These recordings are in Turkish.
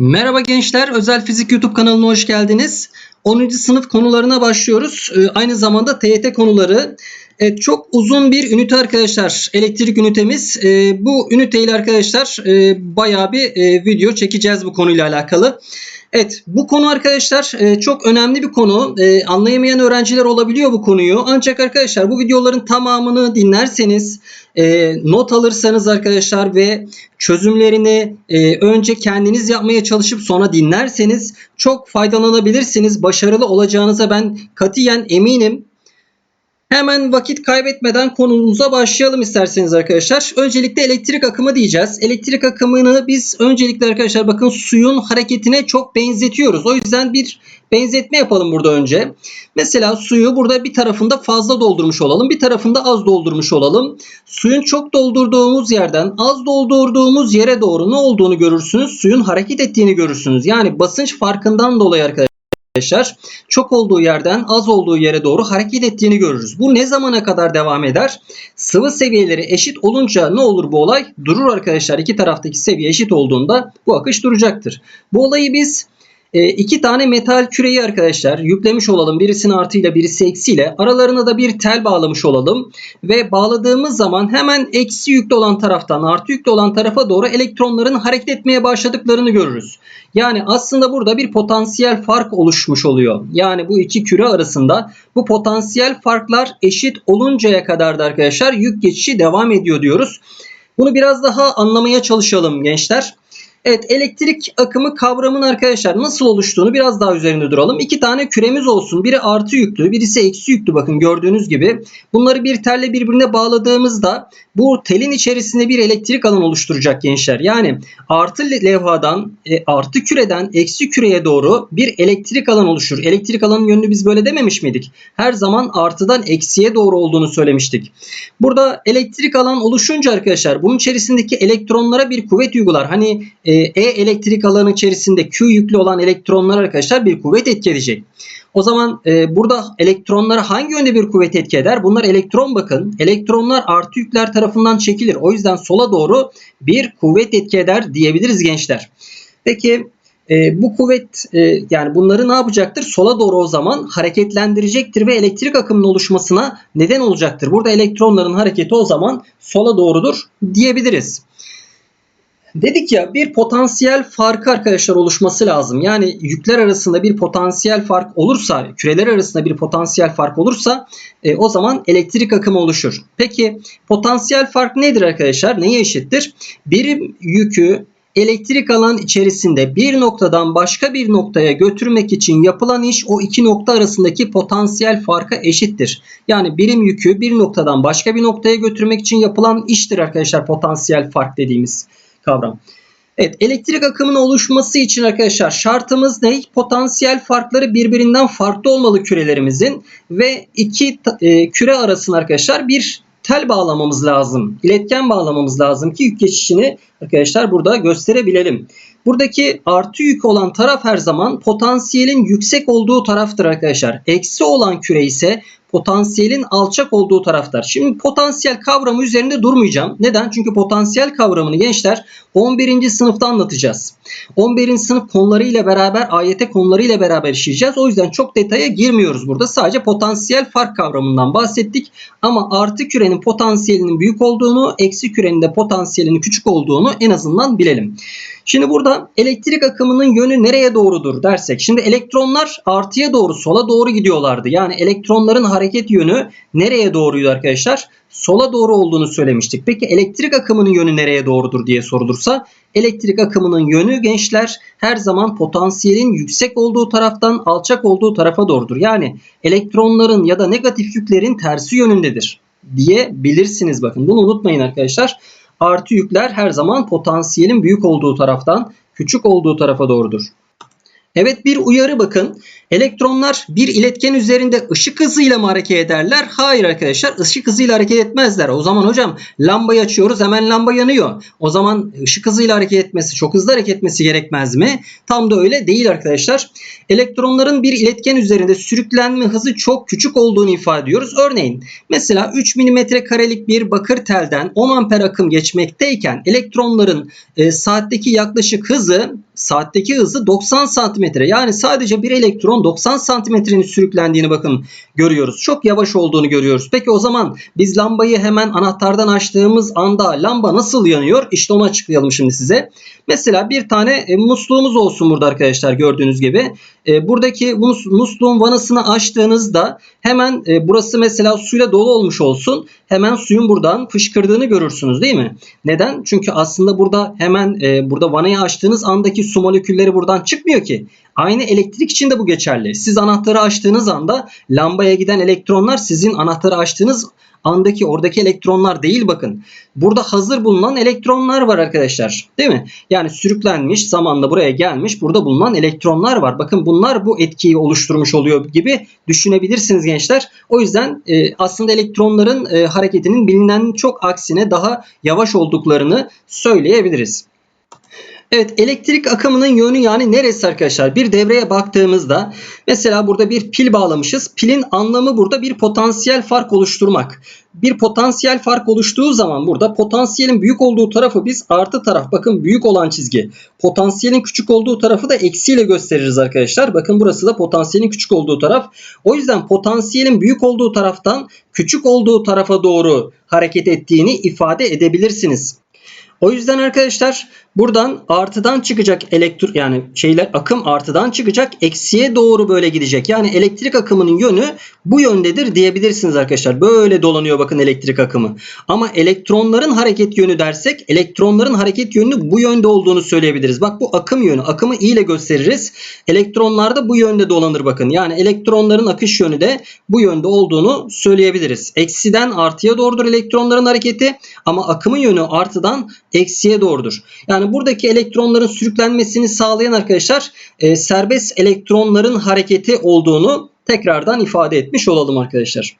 Merhaba gençler, Özel Fizik YouTube kanalına hoş geldiniz. 10. sınıf konularına başlıyoruz. Ee, aynı zamanda TYT konuları. Evet, çok uzun bir ünite arkadaşlar. Elektrik ünitemiz. Ee, bu üniteyle arkadaşlar e, bayağı bir e, video çekeceğiz bu konuyla alakalı. Evet bu konu arkadaşlar e, çok önemli bir konu. E, anlayamayan öğrenciler olabiliyor bu konuyu. Ancak arkadaşlar bu videoların tamamını dinlerseniz e, not alırsanız arkadaşlar ve çözümlerini önce kendiniz yapmaya çalışıp sonra dinlerseniz çok faydalanabilirsiniz. Başarılı olacağınıza ben katiyen eminim. Hemen vakit kaybetmeden konumuza başlayalım isterseniz arkadaşlar. Öncelikle elektrik akımı diyeceğiz. Elektrik akımını biz öncelikle arkadaşlar bakın suyun hareketine çok benzetiyoruz. O yüzden bir benzetme yapalım burada önce. Mesela suyu burada bir tarafında fazla doldurmuş olalım. Bir tarafında az doldurmuş olalım. Suyun çok doldurduğumuz yerden az doldurduğumuz yere doğru ne olduğunu görürsünüz. Suyun hareket ettiğini görürsünüz. Yani basınç farkından dolayı arkadaşlar arkadaşlar çok olduğu yerden az olduğu yere doğru hareket ettiğini görürüz. Bu ne zamana kadar devam eder? Sıvı seviyeleri eşit olunca ne olur bu olay? Durur arkadaşlar. İki taraftaki seviye eşit olduğunda bu akış duracaktır. Bu olayı biz e, iki tane metal küreyi arkadaşlar yüklemiş olalım. Birisini artıyla birisi eksiyle. Aralarına da bir tel bağlamış olalım. Ve bağladığımız zaman hemen eksi yüklü olan taraftan artı yüklü olan tarafa doğru elektronların hareket etmeye başladıklarını görürüz. Yani aslında burada bir potansiyel fark oluşmuş oluyor. Yani bu iki küre arasında bu potansiyel farklar eşit oluncaya kadar da arkadaşlar yük geçişi devam ediyor diyoruz. Bunu biraz daha anlamaya çalışalım gençler. Evet elektrik akımı kavramının arkadaşlar nasıl oluştuğunu biraz daha üzerinde duralım. İki tane küremiz olsun. Biri artı yüklü birisi eksi yüklü bakın gördüğünüz gibi. Bunları bir telle birbirine bağladığımızda bu telin içerisinde bir elektrik alan oluşturacak gençler. Yani artı levhadan e, artı küreden eksi küreye doğru bir elektrik alan oluşur. Elektrik alanın yönünü biz böyle dememiş miydik? Her zaman artıdan eksiye doğru olduğunu söylemiştik. Burada elektrik alan oluşunca arkadaşlar bunun içerisindeki elektronlara bir kuvvet uygular. Hani e, elektrik alanı içerisinde Q yüklü olan elektronlar arkadaşlar bir kuvvet etki edecek. O zaman e, burada elektronlara hangi yönde bir kuvvet etki eder? Bunlar elektron bakın. Elektronlar artı yükler tarafından çekilir. O yüzden sola doğru bir kuvvet etki eder diyebiliriz gençler. Peki e, bu kuvvet e, yani bunları ne yapacaktır? Sola doğru o zaman hareketlendirecektir ve elektrik akımının oluşmasına neden olacaktır. Burada elektronların hareketi o zaman sola doğrudur diyebiliriz. Dedik ya bir potansiyel farkı arkadaşlar oluşması lazım. Yani yükler arasında bir potansiyel fark olursa, küreler arasında bir potansiyel fark olursa e, o zaman elektrik akımı oluşur. Peki potansiyel fark nedir arkadaşlar? Neye eşittir? Birim yükü elektrik alan içerisinde bir noktadan başka bir noktaya götürmek için yapılan iş o iki nokta arasındaki potansiyel farka eşittir. Yani birim yükü bir noktadan başka bir noktaya götürmek için yapılan iştir arkadaşlar potansiyel fark dediğimiz kavram. Evet elektrik akımının oluşması için arkadaşlar şartımız ne? Potansiyel farkları birbirinden farklı olmalı kürelerimizin ve iki e, küre arasında arkadaşlar bir tel bağlamamız lazım. İletken bağlamamız lazım ki yük geçişini arkadaşlar burada gösterebilelim. Buradaki artı yük olan taraf her zaman potansiyelin yüksek olduğu taraftır arkadaşlar. Eksi olan küre ise potansiyelin alçak olduğu taraftar. Şimdi potansiyel kavramı üzerinde durmayacağım. Neden? Çünkü potansiyel kavramını gençler 11. sınıfta anlatacağız. 11. sınıf konularıyla beraber AYT konularıyla beraber işleyeceğiz. O yüzden çok detaya girmiyoruz burada. Sadece potansiyel fark kavramından bahsettik. Ama artı kürenin potansiyelinin büyük olduğunu, eksi kürenin de potansiyelinin küçük olduğunu en azından bilelim. Şimdi burada elektrik akımının yönü nereye doğrudur dersek. Şimdi elektronlar artıya doğru sola doğru gidiyorlardı. Yani elektronların hareket yönü nereye doğruydu arkadaşlar? Sola doğru olduğunu söylemiştik. Peki elektrik akımının yönü nereye doğrudur diye sorulursa elektrik akımının yönü gençler her zaman potansiyelin yüksek olduğu taraftan alçak olduğu tarafa doğrudur. Yani elektronların ya da negatif yüklerin tersi yönündedir diyebilirsiniz. Bakın bunu unutmayın arkadaşlar. Artı yükler her zaman potansiyelin büyük olduğu taraftan küçük olduğu tarafa doğrudur. Evet bir uyarı bakın. Elektronlar bir iletken üzerinde ışık hızıyla mı hareket ederler? Hayır arkadaşlar ışık hızıyla hareket etmezler. O zaman hocam lambayı açıyoruz hemen lamba yanıyor. O zaman ışık hızıyla hareket etmesi çok hızlı hareket etmesi gerekmez mi? Tam da öyle değil arkadaşlar. Elektronların bir iletken üzerinde sürüklenme hızı çok küçük olduğunu ifade ediyoruz. Örneğin mesela 3 mm karelik bir bakır telden 10 amper akım geçmekteyken elektronların e, saatteki yaklaşık hızı saatteki hızı 90 santimetre. Yani sadece bir elektron 90 santimetrenin sürüklendiğini bakın görüyoruz. Çok yavaş olduğunu görüyoruz. Peki o zaman biz lambayı hemen anahtardan açtığımız anda lamba nasıl yanıyor? İşte onu açıklayalım şimdi size. Mesela bir tane e, musluğumuz olsun burada arkadaşlar gördüğünüz gibi. E, buradaki mus, musluğun vanasını açtığınızda hemen e, burası mesela suyla dolu olmuş olsun. Hemen suyun buradan fışkırdığını görürsünüz değil mi? Neden? Çünkü aslında burada hemen burada vanayı açtığınız andaki su molekülleri buradan çıkmıyor ki. Aynı elektrik için de bu geçerli. Siz anahtarı açtığınız anda lambaya giden elektronlar sizin anahtarı açtığınız andaki oradaki elektronlar değil bakın. Burada hazır bulunan elektronlar var arkadaşlar. Değil mi? Yani sürüklenmiş zamanla buraya gelmiş burada bulunan elektronlar var. Bakın bunlar bu etkiyi oluşturmuş oluyor gibi düşünebilirsiniz gençler. O yüzden e, aslında elektronların e, hareketinin bilinen çok aksine daha yavaş olduklarını söyleyebiliriz. Evet elektrik akımının yönü yani neresi arkadaşlar? Bir devreye baktığımızda mesela burada bir pil bağlamışız. Pilin anlamı burada bir potansiyel fark oluşturmak. Bir potansiyel fark oluştuğu zaman burada potansiyelin büyük olduğu tarafı biz artı taraf bakın büyük olan çizgi. Potansiyelin küçük olduğu tarafı da eksiyle gösteririz arkadaşlar. Bakın burası da potansiyelin küçük olduğu taraf. O yüzden potansiyelin büyük olduğu taraftan küçük olduğu tarafa doğru hareket ettiğini ifade edebilirsiniz. O yüzden arkadaşlar buradan artıdan çıkacak elektrik yani şeyler akım artıdan çıkacak eksiye doğru böyle gidecek. Yani elektrik akımının yönü bu yöndedir diyebilirsiniz arkadaşlar. Böyle dolanıyor bakın elektrik akımı. Ama elektronların hareket yönü dersek elektronların hareket yönü bu yönde olduğunu söyleyebiliriz. Bak bu akım yönü. Akımı i ile gösteririz. Elektronlar da bu yönde dolanır bakın. Yani elektronların akış yönü de bu yönde olduğunu söyleyebiliriz. Eksiden artıya doğrudur elektronların hareketi ama akımın yönü artıdan eksiye doğrudur. Yani buradaki elektronların sürüklenmesini sağlayan arkadaşlar e, serbest elektronların hareketi olduğunu tekrardan ifade etmiş olalım arkadaşlar.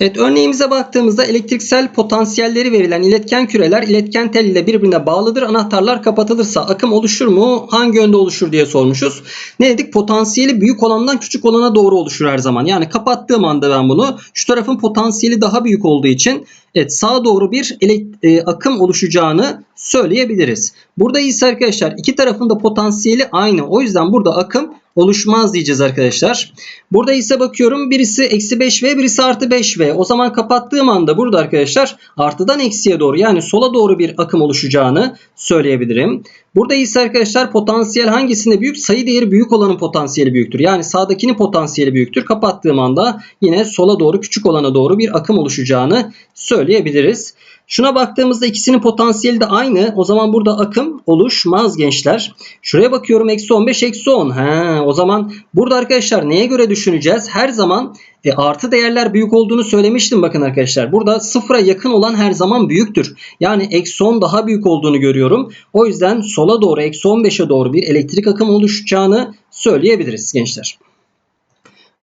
Evet örneğimize baktığımızda elektriksel potansiyelleri verilen iletken küreler iletken tel ile birbirine bağlıdır. Anahtarlar kapatılırsa akım oluşur mu? Hangi yönde oluşur diye sormuşuz. Ne dedik? Potansiyeli büyük olandan küçük olana doğru oluşur her zaman. Yani kapattığım anda ben bunu şu tarafın potansiyeli daha büyük olduğu için evet sağa doğru bir e, akım oluşacağını söyleyebiliriz. Burada ise arkadaşlar iki tarafın da potansiyeli aynı. O yüzden burada akım oluşmaz diyeceğiz arkadaşlar. Burada ise bakıyorum birisi eksi 5V birisi artı 5V. O zaman kapattığım anda burada arkadaşlar artıdan eksiye doğru yani sola doğru bir akım oluşacağını söyleyebilirim. Burada ise arkadaşlar potansiyel hangisinde büyük? Sayı değeri büyük olanın potansiyeli büyüktür. Yani sağdakinin potansiyeli büyüktür. Kapattığım anda yine sola doğru küçük olana doğru bir akım oluşacağını söyleyebiliriz. Şuna baktığımızda ikisinin potansiyeli de aynı. O zaman burada akım oluşmaz gençler. Şuraya bakıyorum eksi 15 eksi 10. He, o zaman burada arkadaşlar neye göre düşüneceğiz? Her zaman e, artı değerler büyük olduğunu söylemiştim bakın arkadaşlar. Burada sıfıra yakın olan her zaman büyüktür. Yani eksi 10 daha büyük olduğunu görüyorum. O yüzden sola doğru eksi 15'e doğru bir elektrik akımı oluşacağını söyleyebiliriz gençler.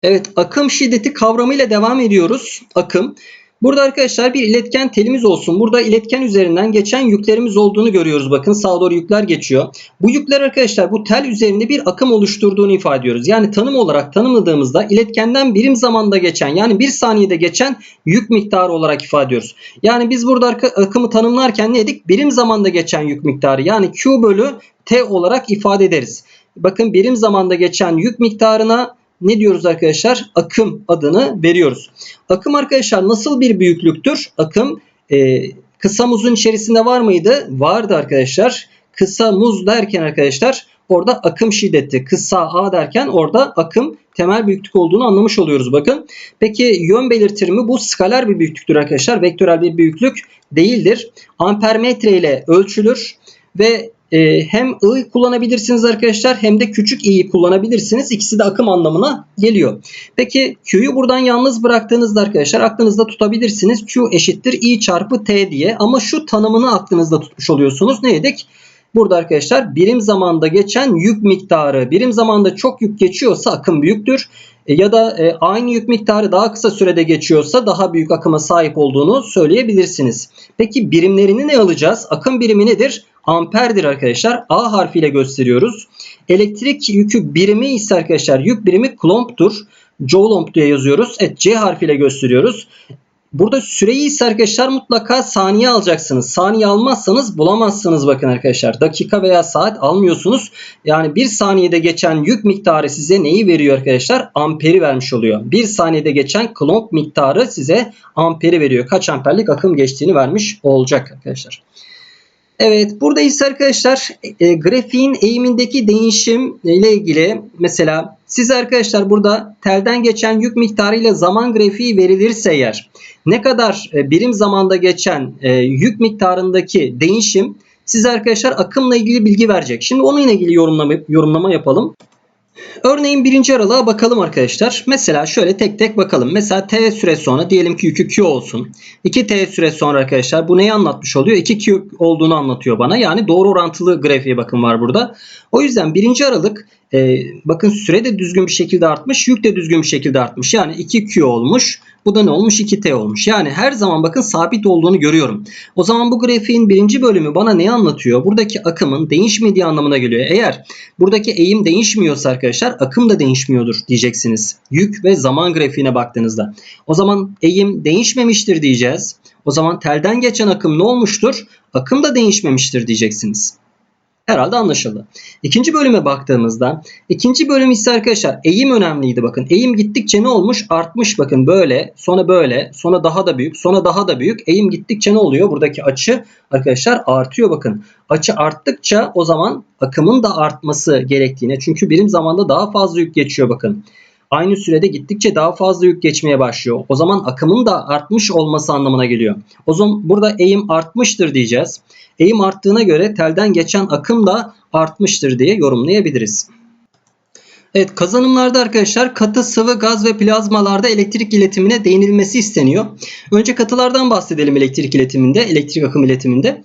Evet akım şiddeti kavramıyla devam ediyoruz. Akım. Burada arkadaşlar bir iletken telimiz olsun. Burada iletken üzerinden geçen yüklerimiz olduğunu görüyoruz. Bakın sağa doğru yükler geçiyor. Bu yükler arkadaşlar bu tel üzerinde bir akım oluşturduğunu ifade ediyoruz. Yani tanım olarak tanımladığımızda iletkenden birim zamanda geçen yani bir saniyede geçen yük miktarı olarak ifade ediyoruz. Yani biz burada akımı tanımlarken ne dedik? Birim zamanda geçen yük miktarı yani Q bölü T olarak ifade ederiz. Bakın birim zamanda geçen yük miktarına ne diyoruz arkadaşlar? Akım adını veriyoruz. Akım arkadaşlar nasıl bir büyüklüktür? Akım e, kısa muzun içerisinde var mıydı? Vardı arkadaşlar. Kısa muz derken arkadaşlar orada akım şiddeti. Kısa A derken orada akım temel büyüklük olduğunu anlamış oluyoruz bakın. Peki yön belirtir mi? Bu skaler bir büyüklüktür arkadaşlar. Vektörel bir büyüklük değildir. Ampermetre ile ölçülür ve e, hem I kullanabilirsiniz arkadaşlar hem de küçük i'yi kullanabilirsiniz. İkisi de akım anlamına geliyor. Peki Q'yu buradan yalnız bıraktığınızda arkadaşlar aklınızda tutabilirsiniz. Q eşittir I çarpı T diye ama şu tanımını aklınızda tutmuş oluyorsunuz. Ne dedik? Burada arkadaşlar birim zamanda geçen yük miktarı birim zamanda çok yük geçiyorsa akım büyüktür. E, ya da e, aynı yük miktarı daha kısa sürede geçiyorsa daha büyük akıma sahip olduğunu söyleyebilirsiniz. Peki birimlerini ne alacağız? Akım birimi nedir? amperdir arkadaşlar. A harfiyle gösteriyoruz. Elektrik yükü birimi ise arkadaşlar yük birimi coulomb'tur. Joulomb diye yazıyoruz. Evet C harfiyle gösteriyoruz. Burada süreyi ise arkadaşlar mutlaka saniye alacaksınız. Saniye almazsanız bulamazsınız bakın arkadaşlar. Dakika veya saat almıyorsunuz. Yani bir saniyede geçen yük miktarı size neyi veriyor arkadaşlar? Amperi vermiş oluyor. Bir saniyede geçen klomp miktarı size amperi veriyor. Kaç amperlik akım geçtiğini vermiş olacak arkadaşlar. Evet burada ise arkadaşlar e, grafiğin eğimindeki değişim ile ilgili mesela siz arkadaşlar burada telden geçen yük miktarı ile zaman grafiği verilirse eğer ne kadar e, birim zamanda geçen e, yük miktarındaki değişim size arkadaşlar akımla ilgili bilgi verecek. Şimdi onunla ilgili yorumlama, yorumlama yapalım. Örneğin birinci aralığa bakalım arkadaşlar. Mesela şöyle tek tek bakalım. Mesela t süre sonra diyelim ki yükü q olsun. 2t süre sonra arkadaşlar bu neyi anlatmış oluyor? 2q olduğunu anlatıyor bana. Yani doğru orantılı grafiğe bakın var burada. O yüzden birinci aralık e, bakın süre de düzgün bir şekilde artmış. Yük de düzgün bir şekilde artmış. Yani 2q olmuş. Bu da ne olmuş? 2t olmuş. Yani her zaman bakın sabit olduğunu görüyorum. O zaman bu grafiğin birinci bölümü bana ne anlatıyor? Buradaki akımın değişmediği anlamına geliyor. Eğer buradaki eğim değişmiyorsa arkadaşlar akım da değişmiyordur diyeceksiniz. Yük ve zaman grafiğine baktığınızda. O zaman eğim değişmemiştir diyeceğiz. O zaman telden geçen akım ne olmuştur? Akım da değişmemiştir diyeceksiniz. Herhalde anlaşıldı. İkinci bölüme baktığımızda ikinci bölüm ise arkadaşlar eğim önemliydi bakın. Eğim gittikçe ne olmuş? Artmış bakın böyle sonra böyle sonra daha da büyük sonra daha da büyük. Eğim gittikçe ne oluyor? Buradaki açı arkadaşlar artıyor bakın. Açı arttıkça o zaman akımın da artması gerektiğine çünkü birim zamanda daha fazla yük geçiyor bakın aynı sürede gittikçe daha fazla yük geçmeye başlıyor. O zaman akımın da artmış olması anlamına geliyor. O zaman burada eğim artmıştır diyeceğiz. Eğim arttığına göre telden geçen akım da artmıştır diye yorumlayabiliriz. Evet kazanımlarda arkadaşlar katı, sıvı, gaz ve plazmalarda elektrik iletimine değinilmesi isteniyor. Önce katılardan bahsedelim elektrik iletiminde, elektrik akım iletiminde.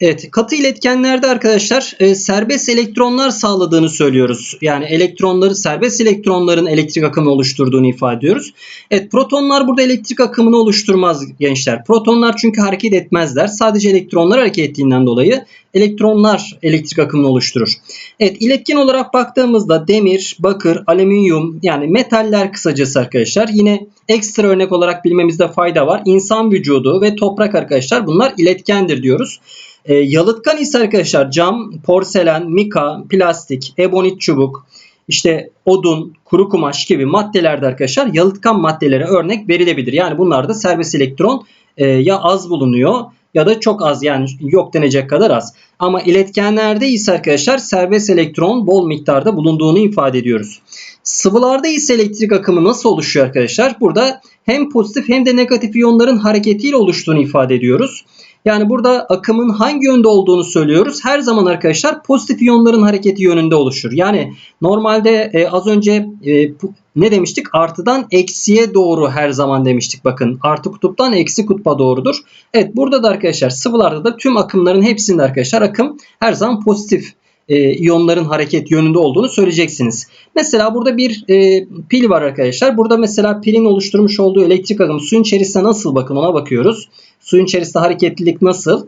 Evet katı iletkenlerde arkadaşlar e, serbest elektronlar sağladığını söylüyoruz. Yani elektronları serbest elektronların elektrik akımını oluşturduğunu ifade ediyoruz. Evet protonlar burada elektrik akımını oluşturmaz gençler. Protonlar çünkü hareket etmezler. Sadece elektronlar hareket ettiğinden dolayı elektronlar elektrik akımını oluşturur. Evet iletken olarak baktığımızda demir, bakır, alüminyum yani metaller kısacası arkadaşlar. Yine ekstra örnek olarak bilmemizde fayda var. İnsan vücudu ve toprak arkadaşlar bunlar iletkendir diyoruz. E, yalıtkan ise arkadaşlar cam, porselen, mika, plastik, ebonit çubuk, işte odun, kuru kumaş gibi maddelerde arkadaşlar yalıtkan maddelere örnek verilebilir. Yani bunlarda serbest elektron e, ya az bulunuyor ya da çok az yani yok denecek kadar az. Ama iletkenlerde ise arkadaşlar serbest elektron bol miktarda bulunduğunu ifade ediyoruz. Sıvılarda ise elektrik akımı nasıl oluşuyor arkadaşlar? Burada hem pozitif hem de negatif iyonların hareketiyle oluştuğunu ifade ediyoruz. Yani burada akımın hangi yönde olduğunu söylüyoruz. Her zaman arkadaşlar pozitif iyonların hareketi yönünde oluşur. Yani normalde e, az önce e, ne demiştik? Artıdan eksiye doğru her zaman demiştik. Bakın artı kutuptan eksi kutba doğrudur. Evet burada da arkadaşlar sıvılarda da tüm akımların hepsinde arkadaşlar akım her zaman pozitif e, iyonların hareket yönünde olduğunu söyleyeceksiniz. Mesela burada bir e, pil var arkadaşlar. Burada mesela pilin oluşturmuş olduğu elektrik akımı suyun içerisinde nasıl bakın ona bakıyoruz. Suyun içerisinde hareketlilik nasıl?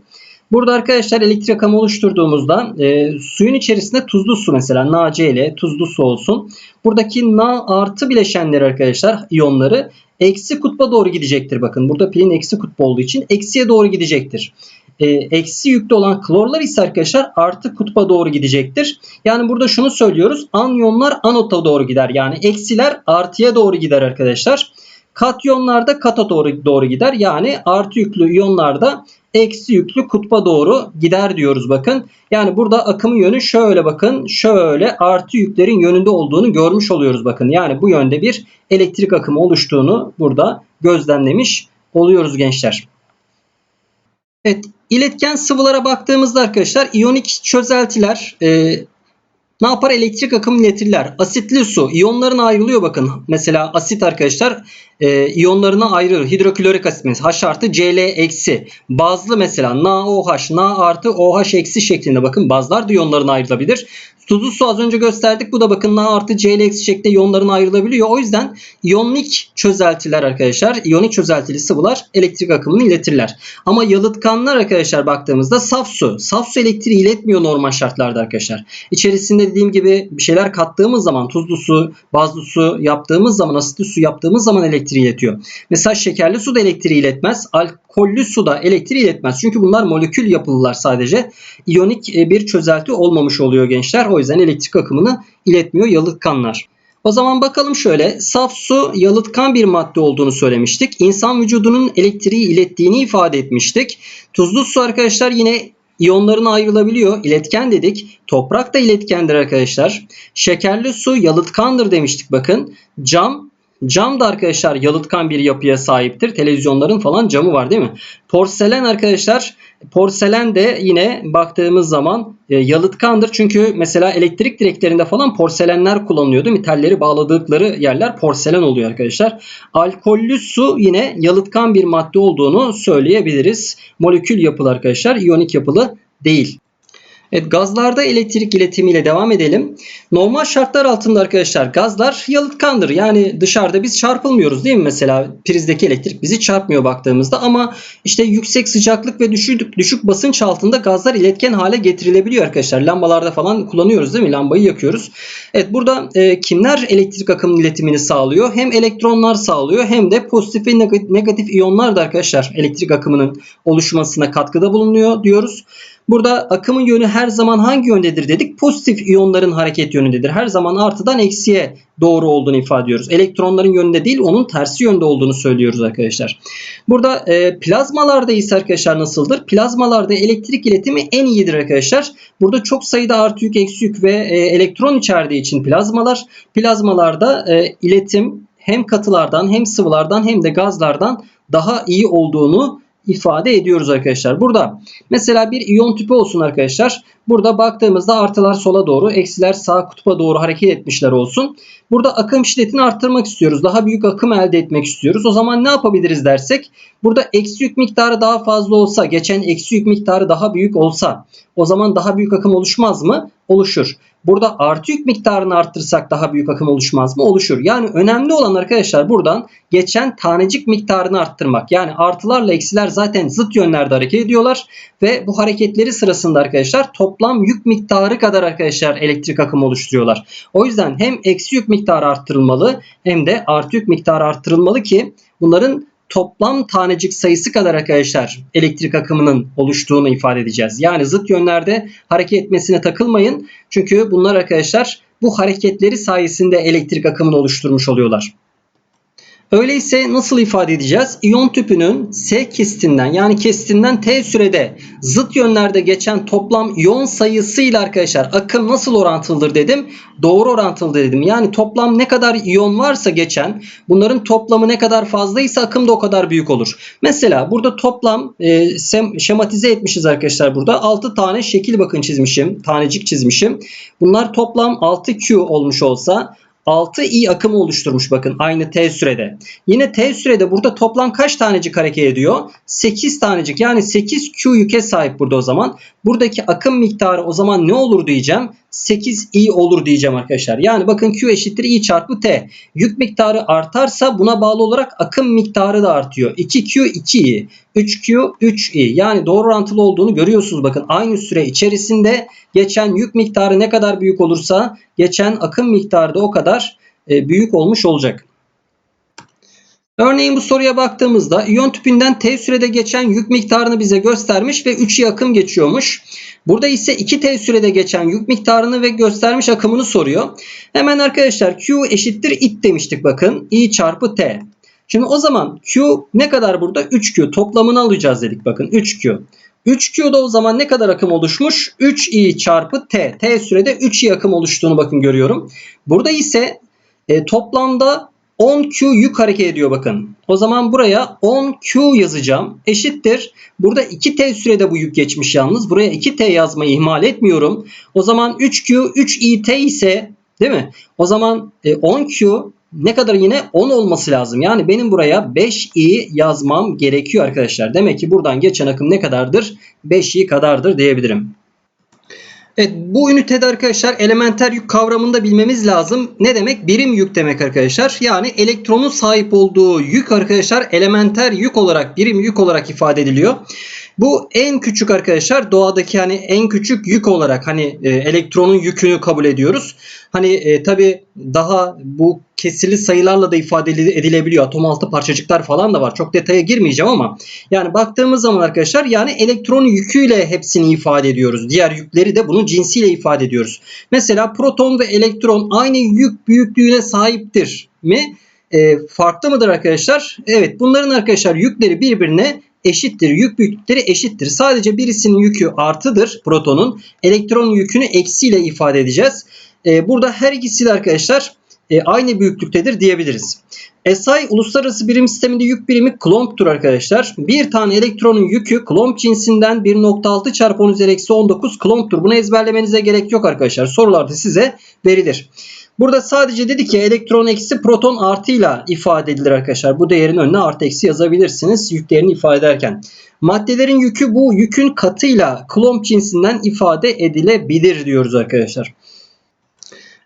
Burada arkadaşlar elektrik akımı oluşturduğumuzda e, suyun içerisinde tuzlu su mesela NaCl tuzlu su olsun. Buradaki Na artı bileşenleri arkadaşlar iyonları eksi kutba doğru gidecektir. Bakın burada pilin eksi kutbu olduğu için eksiye doğru gidecektir. E, eksi yüklü olan klorlar ise arkadaşlar artı kutba doğru gidecektir. Yani burada şunu söylüyoruz. Anyonlar anota doğru gider. Yani eksiler artıya doğru gider arkadaşlar. Katyonlar da kata doğru, doğru gider. Yani artı yüklü iyonlarda eksi yüklü kutba doğru gider diyoruz bakın. Yani burada akımın yönü şöyle bakın. Şöyle artı yüklerin yönünde olduğunu görmüş oluyoruz bakın. Yani bu yönde bir elektrik akımı oluştuğunu burada gözlemlemiş oluyoruz gençler. Evet, iletken sıvılara baktığımızda arkadaşlar iyonik çözeltiler e, ne yapar? Elektrik akımı iletirler. Asitli su iyonlarına ayrılıyor bakın. Mesela asit arkadaşlar e, iyonlarına ayrılır. Hidroklorik asit H artı Cl eksi. Bazlı mesela NaOH, Na artı OH eksi şeklinde bakın bazlar da iyonlarına ayrılabilir. Tuzlu su az önce gösterdik. Bu da bakın Na artı Cl eksi şeklinde iyonlarına ayrılabiliyor. O yüzden iyonik çözeltiler arkadaşlar, iyonik çözeltili sıvılar elektrik akımını iletirler. Ama yalıtkanlar arkadaşlar baktığımızda saf su. Saf su elektriği iletmiyor normal şartlarda arkadaşlar. İçerisinde dediğim gibi bir şeyler kattığımız zaman tuzlu su, bazlı su yaptığımız zaman, asitli su yaptığımız zaman elektrik elektriği iletiyor. Mesela şekerli su da elektriği iletmez. Alkollü su da elektriği iletmez. Çünkü bunlar molekül yapılılar sadece. İyonik e, bir çözelti olmamış oluyor gençler. O yüzden elektrik akımını iletmiyor yalıtkanlar. O zaman bakalım şöyle. Saf su yalıtkan bir madde olduğunu söylemiştik. İnsan vücudunun elektriği ilettiğini ifade etmiştik. Tuzlu su arkadaşlar yine iyonlarına ayrılabiliyor. İletken dedik. Toprak da iletkendir arkadaşlar. Şekerli su yalıtkandır demiştik bakın. Cam Cam da arkadaşlar yalıtkan bir yapıya sahiptir. Televizyonların falan camı var değil mi? Porselen arkadaşlar porselen de yine baktığımız zaman e, yalıtkandır. Çünkü mesela elektrik direklerinde falan porselenler kullanılıyordu. Metalleri bağladıkları yerler porselen oluyor arkadaşlar. Alkollü su yine yalıtkan bir madde olduğunu söyleyebiliriz. Molekül yapılı arkadaşlar. iyonik yapılı değil. Evet gazlarda elektrik iletimiyle devam edelim. Normal şartlar altında arkadaşlar gazlar yalıtkandır. Yani dışarıda biz çarpılmıyoruz değil mi? Mesela prizdeki elektrik bizi çarpmıyor baktığımızda ama işte yüksek sıcaklık ve düşük, düşük basınç altında gazlar iletken hale getirilebiliyor arkadaşlar. Lambalarda falan kullanıyoruz değil mi? Lambayı yakıyoruz. Evet burada e, kimler elektrik akımının iletimini sağlıyor? Hem elektronlar sağlıyor hem de pozitif ve negatif iyonlar da arkadaşlar elektrik akımının oluşmasına katkıda bulunuyor diyoruz. Burada akımın yönü her zaman hangi yöndedir dedik? Pozitif iyonların hareket yönündedir. Her zaman artıdan eksiye doğru olduğunu ifade ediyoruz. Elektronların yönünde değil onun tersi yönde olduğunu söylüyoruz arkadaşlar. Burada e, plazmalarda ise arkadaşlar nasıldır? Plazmalarda elektrik iletimi en iyidir arkadaşlar. Burada çok sayıda artı yük, eksi yük ve e, elektron içerdiği için plazmalar. Plazmalarda e, iletim hem katılardan hem sıvılardan hem de gazlardan daha iyi olduğunu ifade ediyoruz arkadaşlar. Burada mesela bir iyon tüpü olsun arkadaşlar. Burada baktığımızda artılar sola doğru, eksiler sağ kutupa doğru hareket etmişler olsun. Burada akım şiddetini arttırmak istiyoruz. Daha büyük akım elde etmek istiyoruz. O zaman ne yapabiliriz dersek burada eksi yük miktarı daha fazla olsa, geçen eksi yük miktarı daha büyük olsa o zaman daha büyük akım oluşmaz mı? Oluşur. Burada artı yük miktarını arttırsak daha büyük akım oluşmaz mı? Oluşur. Yani önemli olan arkadaşlar buradan geçen tanecik miktarını arttırmak. Yani artılarla eksiler zaten zıt yönlerde hareket ediyorlar ve bu hareketleri sırasında arkadaşlar toplam yük miktarı kadar arkadaşlar elektrik akımı oluşturuyorlar. O yüzden hem eksi yük miktarı arttırılmalı hem de artı yük miktarı arttırılmalı ki bunların toplam tanecik sayısı kadar arkadaşlar elektrik akımının oluştuğunu ifade edeceğiz. Yani zıt yönlerde hareket etmesine takılmayın. Çünkü bunlar arkadaşlar bu hareketleri sayesinde elektrik akımını oluşturmuş oluyorlar. Öyleyse nasıl ifade edeceğiz? İyon tüpünün S kestinden yani kestinden T sürede zıt yönlerde geçen toplam iyon sayısıyla arkadaşlar akım nasıl orantılıdır dedim. Doğru orantılı dedim. Yani toplam ne kadar iyon varsa geçen bunların toplamı ne kadar fazlaysa akım da o kadar büyük olur. Mesela burada toplam e, şematize etmişiz arkadaşlar burada. 6 tane şekil bakın çizmişim. Tanecik çizmişim. Bunlar toplam 6Q olmuş olsa 6i akımı oluşturmuş bakın aynı t sürede. Yine t sürede burada toplam kaç tanecik hareket ediyor? 8 tanecik yani 8 q yüke sahip burada o zaman. Buradaki akım miktarı o zaman ne olur diyeceğim? 8i olur diyeceğim arkadaşlar. Yani bakın q eşittir i çarpı t. Yük miktarı artarsa buna bağlı olarak akım miktarı da artıyor. 2q 2i. 3q 3i. Yani doğru orantılı olduğunu görüyorsunuz. Bakın aynı süre içerisinde geçen yük miktarı ne kadar büyük olursa geçen akım miktarı da o kadar e, büyük olmuş olacak. Örneğin bu soruya baktığımızda iyon tüpünden T sürede geçen yük miktarını bize göstermiş ve 3 akım geçiyormuş. Burada ise 2T sürede geçen yük miktarını ve göstermiş akımını soruyor. Hemen arkadaşlar Q eşittir it demiştik bakın. I çarpı T. Şimdi o zaman Q ne kadar burada? 3Q toplamını alacağız dedik bakın 3Q. 3Q'da o zaman ne kadar akım oluşmuş? 3i çarpı t. T sürede 3i akım oluştuğunu bakın görüyorum. Burada ise e, toplamda 10Q yük hareket ediyor bakın. O zaman buraya 10Q yazacağım. Eşittir. Burada 2T sürede bu yük geçmiş yalnız. Buraya 2T yazmayı ihmal etmiyorum. O zaman 3Q 3IT ise değil mi? O zaman 10Q e, ne kadar yine 10 olması lazım. Yani benim buraya 5i yazmam gerekiyor arkadaşlar. Demek ki buradan geçen akım ne kadardır? 5i kadardır diyebilirim. Evet bu ünitede arkadaşlar elementer yük kavramını da bilmemiz lazım. Ne demek? Birim yük demek arkadaşlar. Yani elektronun sahip olduğu yük arkadaşlar elementer yük olarak birim yük olarak ifade ediliyor. Bu en küçük arkadaşlar doğadaki hani en küçük yük olarak hani e, elektronun yükünü kabul ediyoruz. Hani e, tabi daha bu kesirli sayılarla da ifade edilebiliyor. Atom altı parçacıklar falan da var. Çok detaya girmeyeceğim ama yani baktığımız zaman arkadaşlar yani elektron yüküyle hepsini ifade ediyoruz. Diğer yükleri de bunun cinsiyle ifade ediyoruz. Mesela proton ve elektron aynı yük büyüklüğüne sahiptir mi? E, farklı mıdır arkadaşlar? Evet bunların arkadaşlar yükleri birbirine eşittir. Yük büyüklükleri eşittir. Sadece birisinin yükü artıdır protonun. Elektron yükünü eksiyle ifade edeceğiz. Ee, burada her ikisi de arkadaşlar e, aynı büyüklüktedir diyebiliriz. SI uluslararası birim sisteminde yük birimi klomptur arkadaşlar. Bir tane elektronun yükü klomp cinsinden 1.6 çarpı 10 üzeri eksi 19 klomptur. Bunu ezberlemenize gerek yok arkadaşlar. Sorularda size verilir. Burada sadece dedi ki elektron eksi proton artıyla ifade edilir arkadaşlar. Bu değerin önüne artı eksi yazabilirsiniz yük değerini ifade ederken. Maddelerin yükü bu yükün katıyla klomp cinsinden ifade edilebilir diyoruz arkadaşlar.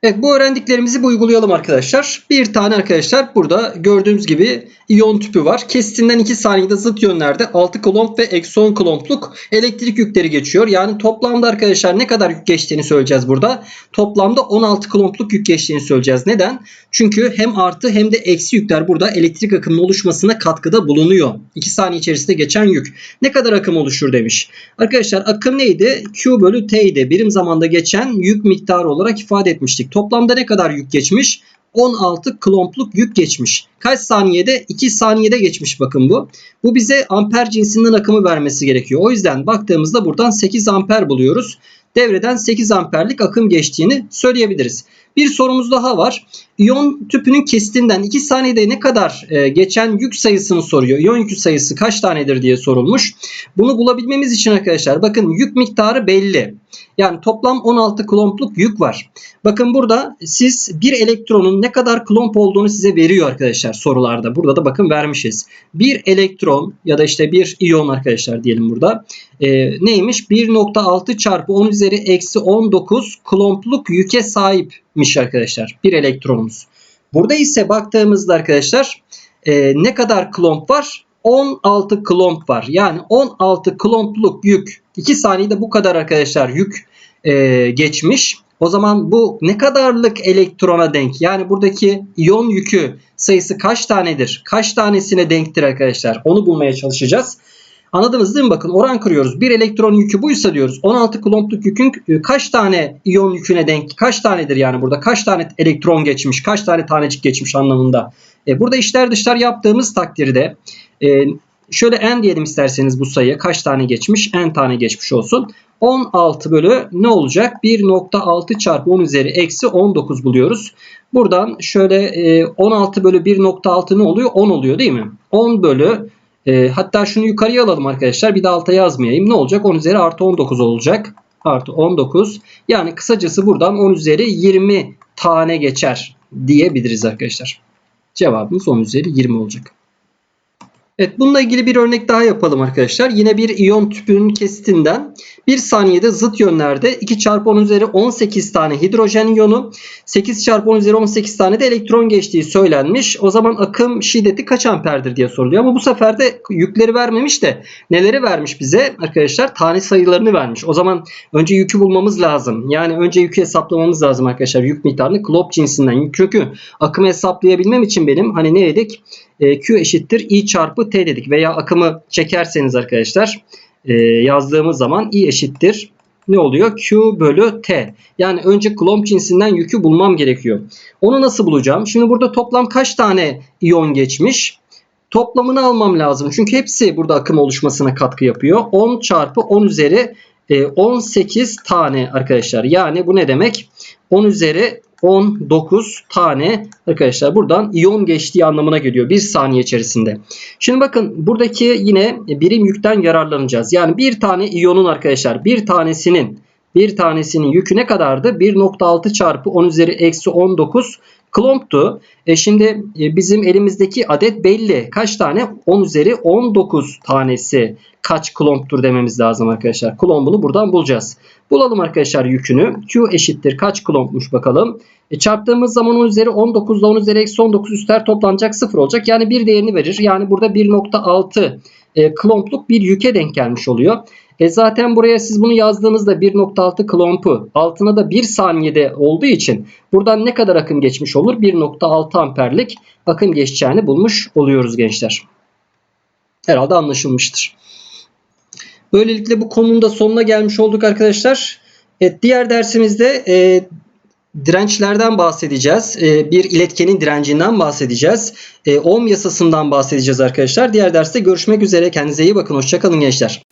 Evet bu öğrendiklerimizi bu uygulayalım arkadaşlar. Bir tane arkadaşlar burada gördüğümüz gibi iyon tüpü var. Kesitinden 2 saniyede zıt yönlerde 6 klomp ve eksi 10 klompluk elektrik yükleri geçiyor. Yani toplamda arkadaşlar ne kadar yük geçtiğini söyleyeceğiz burada. Toplamda 16 klompluk yük geçtiğini söyleyeceğiz. Neden? Çünkü hem artı hem de eksi yükler burada elektrik akımının oluşmasına katkıda bulunuyor. 2 saniye içerisinde geçen yük. Ne kadar akım oluşur demiş. Arkadaşlar akım neydi? Q bölü T idi. Birim zamanda geçen yük miktarı olarak ifade etmiştik. Toplamda ne kadar yük geçmiş? 16 klompluk yük geçmiş. Kaç saniyede? 2 saniyede geçmiş bakın bu. Bu bize amper cinsinden akımı vermesi gerekiyor. O yüzden baktığımızda buradan 8 amper buluyoruz. Devreden 8 amperlik akım geçtiğini söyleyebiliriz. Bir sorumuz daha var. İyon tüpünün kesitinden 2 saniyede ne kadar e, geçen yük sayısını soruyor. İyon yükü sayısı kaç tanedir diye sorulmuş. Bunu bulabilmemiz için arkadaşlar bakın yük miktarı belli. Yani toplam 16 klompluk yük var. Bakın burada siz bir elektronun ne kadar klomp olduğunu size veriyor arkadaşlar sorularda. Burada da bakın vermişiz. Bir elektron ya da işte bir iyon arkadaşlar diyelim burada. E, neymiş? 1.6 çarpı 10 üzeri eksi 19 klompluk yüke sahipmiş arkadaşlar. Bir elektronumuz. Burada ise baktığımızda arkadaşlar e, ne kadar klomp var? 16 klomp var. Yani 16 klompluk yük. 2 saniyede bu kadar arkadaşlar yük e, geçmiş. O zaman bu ne kadarlık elektrona denk? Yani buradaki iyon yükü sayısı kaç tanedir? Kaç tanesine denktir arkadaşlar? Onu bulmaya çalışacağız. Anladınız değil mi? Bakın oran kırıyoruz. Bir elektron yükü buysa diyoruz. 16 kulompluk yükün kaç tane iyon yüküne denk? Kaç tanedir yani burada? Kaç tane elektron geçmiş? Kaç tane tanecik geçmiş anlamında? E, burada işler dışlar yaptığımız takdirde e, şöyle n diyelim isterseniz bu sayı kaç tane geçmiş? n tane geçmiş olsun. 16 bölü ne olacak? 1.6 çarpı 10 üzeri eksi 19 buluyoruz. Buradan şöyle 16 bölü 1.6 ne oluyor? 10 oluyor değil mi? 10 bölü e, hatta şunu yukarıya alalım arkadaşlar. Bir de alta yazmayayım. Ne olacak? 10 üzeri artı 19 olacak. Artı 19. Yani kısacası buradan 10 üzeri 20 tane geçer diyebiliriz arkadaşlar. Cevabımız 10 üzeri 20 olacak. Evet bununla ilgili bir örnek daha yapalım arkadaşlar. Yine bir iyon tüpünün kesitinden 1 saniyede zıt yönlerde 2 çarpı 10 üzeri 18 tane hidrojen iyonu 8 çarpı 10 üzeri 18 tane de elektron geçtiği söylenmiş. O zaman akım şiddeti kaç amperdir diye soruluyor. Ama bu sefer de yükleri vermemiş de neleri vermiş bize arkadaşlar? Tane sayılarını vermiş. O zaman önce yükü bulmamız lazım. Yani önce yükü hesaplamamız lazım arkadaşlar. Yük miktarını klop cinsinden. Çünkü akımı hesaplayabilmem için benim hani ne dedik? E, Q eşittir I çarpı T dedik. Veya akımı çekerseniz arkadaşlar e, yazdığımız zaman I eşittir ne oluyor? Q bölü T. Yani önce klomp cinsinden yükü bulmam gerekiyor. Onu nasıl bulacağım? Şimdi burada toplam kaç tane iyon geçmiş? Toplamını almam lazım. Çünkü hepsi burada akım oluşmasına katkı yapıyor. 10 çarpı 10 üzeri 18 tane arkadaşlar. Yani bu ne demek? 10 üzeri 19 tane arkadaşlar buradan iyon geçtiği anlamına geliyor. Bir saniye içerisinde. Şimdi bakın buradaki yine birim yükten yararlanacağız. Yani bir tane iyonun arkadaşlar bir tanesinin bir tanesinin yükü ne kadardı? 1.6 çarpı 10 üzeri eksi 19 klomptu. E şimdi e, bizim elimizdeki adet belli. Kaç tane? 10 üzeri 19 tanesi kaç klomptur dememiz lazım arkadaşlar. Klombunu buradan bulacağız. Bulalım arkadaşlar yükünü. Q eşittir kaç klompmuş bakalım. E, çarptığımız zaman 10 üzeri 19 ile 10 üzeri eksi 19 üstler toplanacak 0 olacak. Yani bir değerini verir. Yani burada 1.6 e, klompluk bir yüke denk gelmiş oluyor. E zaten buraya siz bunu yazdığınızda 1.6 klompu altına da 1 saniyede olduğu için buradan ne kadar akım geçmiş olur? 1.6 amperlik akım geçeceğini bulmuş oluyoruz gençler. Herhalde anlaşılmıştır. Böylelikle bu konunun da sonuna gelmiş olduk arkadaşlar. Evet, diğer dersimizde e, dirençlerden bahsedeceğiz. E, bir iletkenin direncinden bahsedeceğiz. E, ohm yasasından bahsedeceğiz arkadaşlar. Diğer derste görüşmek üzere. Kendinize iyi bakın. Hoşçakalın gençler.